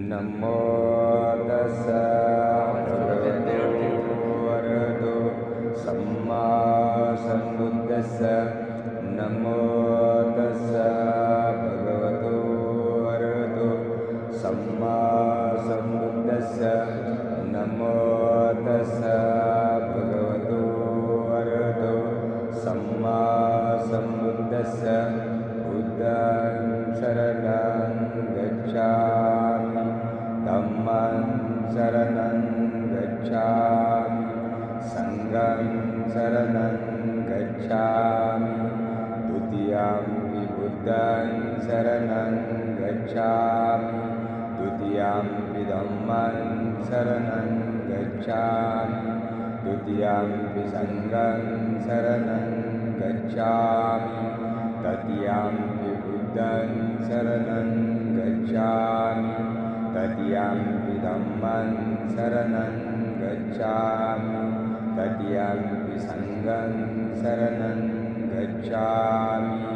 नमो तस्स भगवतो सम्मा सम्बुद्धस्स नमो तस्स भगवतो वरदो। सम्मा सम्बुद्धस्स नमो तस्स भगवतो वरदो। सम्मा सम्बुद्धस्स बुद्धं शरणं शरणं गच्छामि। सङ्गं शरणं गच्छामि। द्वितीयम्पि बुद्धं शरणं गच्छामि। द्वितीयम्पि धम्मं शरणं गच्छामि। द्वितीयम्पि सङ्गं शरणं गच्छामि। तृतीयम्पि बुद्धं शरणं तृतीयम्पि धम्मं शरणं गच्छामि। तृतीयम्पि सङ्गं शरणं गच्छामि